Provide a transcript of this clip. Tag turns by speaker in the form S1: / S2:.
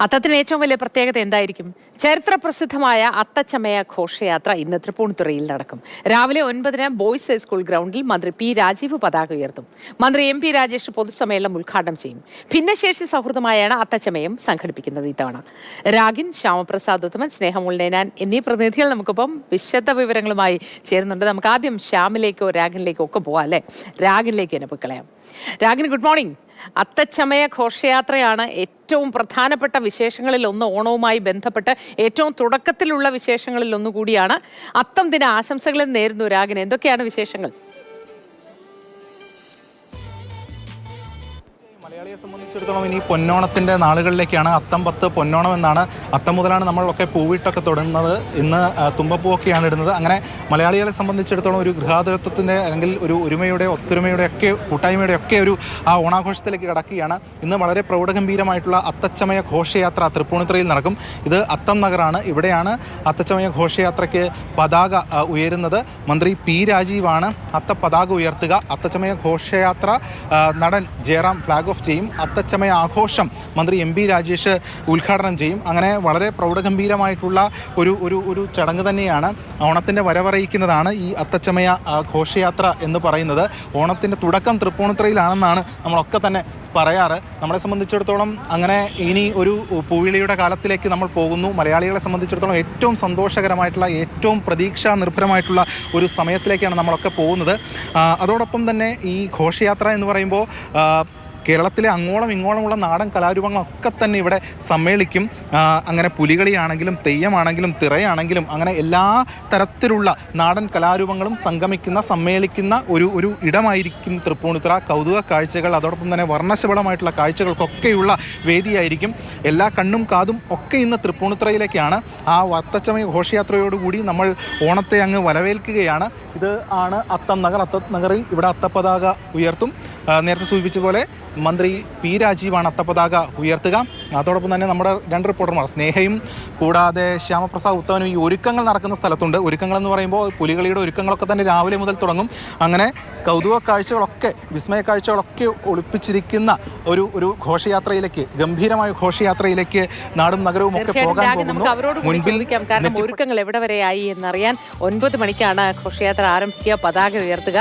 S1: അത്തത്തിന് ഏറ്റവും വലിയ പ്രത്യേകത എന്തായിരിക്കും? ചരിത്ര പ്രസിദ്ധമായ അത്തച്ചമയ ഘോഷയാത്ര ഇന്ന് തൃപ്പൂണിത്തുറയിൽ നടക്കും. രാവിലെ ഒൻപതിന് ബോയ്സ് ഹൈസ്കൂൾ ഗ്രൗണ്ടിൽ മന്ത്രി പി രാജീവ് പതാക ഉയർത്തും. മന്ത്രി എം പി രാജേഷ് പൊതുസമ്മേളനം ഉദ്ഘാടനം ചെയ്യും. ഭിന്നശേഷി സൗഹൃദമായാണ് അത്തച്ചമയം സംഘടിപ്പിക്കുന്നത് ഇത്തവണ. രാഗിൻ ശ്യാമപ്രസാദ് ഉത്തമൻ സ്നേഹമുള്ളേനാൻ എന്നീ പ്രതിനിധികൾ നമുക്കിപ്പം വിശദ വിവരങ്ങളുമായി ചേരുന്നുണ്ട്. നമുക്ക് ആദ്യം ശ്യാമിലേക്കോ രാഗിനിലേക്കോ ഒക്കെ പോവാം അല്ലേ? രാഗിനിലേക്ക് തന്നെ പോയി കളയാം. രാഗിന് ഗുഡ് മോർണിംഗ്. അത്തച്ചമയ ഘോഷയാത്രയാണ് ഏറ്റവും പ്രധാനപ്പെട്ട വിശേഷങ്ങളിൽ ഒന്ന് ഓണവുമായി ബന്ധപ്പെട്ട് ഏറ്റവും തുടക്കത്തിലുള്ള വിശേഷങ്ങളിൽ ഒന്നുകൂടിയാണ്. അത്തം ദിന ആശംസകളും നേരുന്നു രാഗിന്. എന്തൊക്കെയാണ് വിശേഷങ്ങൾ?
S2: മലയാളിയെ സംബന്ധിച്ചിടത്തോളം ഇനി പൊന്നോണത്തിന്റെ നാളുകളിലേക്കാണ് അത്തം പത്ത് പൊന്നോണം എന്നാണ് അത്തം മുതലാണ് നമ്മളൊക്കെ പൂവിട്ടൊക്കെ തുടങ്ങുന്നത് ഇന്ന് തുമ്പപ്പൂവൊക്കെയാണ് ഇടുന്നത്. അങ്ങനെ മലയാളികളെ സംബന്ധിച്ചിടത്തോളം ഒരു ഗൃഹാതുരത്വത്തിന്റെ അല്ലെങ്കിൽ ഒരു ഒരുമയുടെ ഒത്തൊരുമയുടെ ഒക്കെ കൂട്ടായ്മയുടെ ഒക്കെ ഒരു ആ ഓണാഘോഷത്തിലേക്ക് കടക്കുകയാണ്. ഇന്ന് വളരെ പ്രൗഢഗംഭീരമായിട്ടുള്ള അത്തച്ചമയ ഘോഷയാത്ര തൃപ്പൂണിത്തുറയിൽ നടക്കും. ഇത് അത്തം നഗറാണ്. ഇവിടെയാണ് അത്തച്ചമയ ഘോഷയാത്രയ്ക്ക് പതാക ഉയരുന്നത്. മന്ത്രി പി രാജീവാണ് അത്ത പതാക ഉയർത്തുക. അത്തച്ചമയ ഘോഷയാത്ര നടൻ ജയറാം ഫ്ലാഗ് ഓഫ് ചെയ്യും. അത്തച്ചമയ ആഘോഷം മന്ത്രി എം പി രാജേഷ് ഉദ്ഘാടനം ചെയ്യും. അങ്ങനെ വളരെ പ്രൗഢഗംഭീരമായിട്ടുള്ള ഒരു ഒരു ഒരു ചടങ്ങ് തന്നെയാണ് ഓണത്തിന്റെ വരവറിയിക്കുന്നതാണ് ഈ അത്തച്ചമയ ഘോഷയാത്ര എന്ന് പറയുന്നത്. ഓണത്തിന്റെ തുടക്കം തൃപ്പൂണിത്തുറയിലാണെന്നാണ് നമ്മളൊക്കെ തന്നെ പറയാറ്. നമ്മളെ സംബന്ധിച്ചിടത്തോളം അങ്ങനെ ഇനി ഒരു പൂവിളിയുടെ കാലത്തിലേക്ക് നമ്മൾ പോകുന്നു. മലയാളികളെ സംബന്ധിച്ചിടത്തോളം ഏറ്റവും സന്തോഷകരമായിട്ടുള്ള ഏറ്റവും പ്രതീക്ഷാ നിർഭരമായിട്ടുള്ള ഒരു സമയത്തിലേക്കാണ് നമ്മളൊക്കെ പോകുന്നത്. അതോടൊപ്പം തന്നെ ഈ ഘോഷയാത്ര എന്ന് പറയുമ്പോൾ കേരളത്തിലെ അങ്ങോളം ഇങ്ങോളമുള്ള നാടൻ കലാരൂപങ്ങളൊക്കെ തന്നെ ഇവിടെ സമ്മേളിക്കും. അങ്ങനെ പുലികളിയാണെങ്കിലും തെയ്യമാണെങ്കിലും തിറയാണെങ്കിലും അങ്ങനെ എല്ലാ തരത്തിലുള്ള നാടൻ കലാരൂപങ്ങളും സംഗമിക്കുന്ന സമ്മേളിക്കുന്ന ഒരു ഒരു ഇടമായിരിക്കും തൃപ്പൂണിത്തുറ. കൗതുക കാഴ്ചകൾ അതോടൊപ്പം തന്നെ വർണശബളമായിട്ടുള്ള കാഴ്ചകൾക്കൊക്കെയുള്ള വേദിയായിരിക്കും. എല്ലാ കണ്ണും കാതും ഒക്കെ ഇന്ന് തൃപ്പൂണിത്തുറയിലേക്കാണ്. ആ വത്തച്ചമയ ഘോഷയാത്രയോടുകൂടി നമ്മൾ ഓണത്തെ അങ്ങ് വരവേൽക്കുകയാണ് ഇത് ആണ് അത്തം നഗർ. അത്തം നഗറിൽ ഇവിടെ അത്തപ്പതാക ഉയർത്തും. നേരത്തെ സൂചിപ്പിച്ച പോലെ മന്ത്രി പി രാജീവാണ് അത്തപ്പതാക ഉയർത്തുക. അതോടൊപ്പം തന്നെ നമ്മുടെ രണ്ട് റിപ്പോർട്ടർമാർ സ്നേഹയും കൂടാതെ ശ്യാമപ്രസാദ് ഉത്തവനും ഈ ഒരുക്കങ്ങൾ നടക്കുന്ന സ്ഥലത്തുണ്ട്. ഒരുക്കങ്ങൾ എന്ന് പറയുമ്പോൾ പുലികളിയുടെ ഒരുക്കങ്ങളൊക്കെ തന്നെ രാവിലെ മുതൽ തുടങ്ങും. അങ്ങനെ കൗതുക കാഴ്ചകളൊക്കെ വിസ്മയ കാഴ്ചകളൊക്കെ ഒളിപ്പിച്ചിരിക്കുന്ന ഒരു ഒരു ഘോഷയാത്രയിലേക്ക് ഗംഭീരമായ ഘോഷയാത്രയിലേക്ക് നാടും നഗരവും ഒക്കെ പോകാൻ മുൻപിൽ
S1: കാരണം ഒരുക്കങ്ങൾ എവിടെ വരെയായി എന്നറിയാൻ ഒൻപത് മണിക്കാണ് ഘോഷയാത്ര ആരംഭിക്കുക. പതാക ഉയർത്തുക.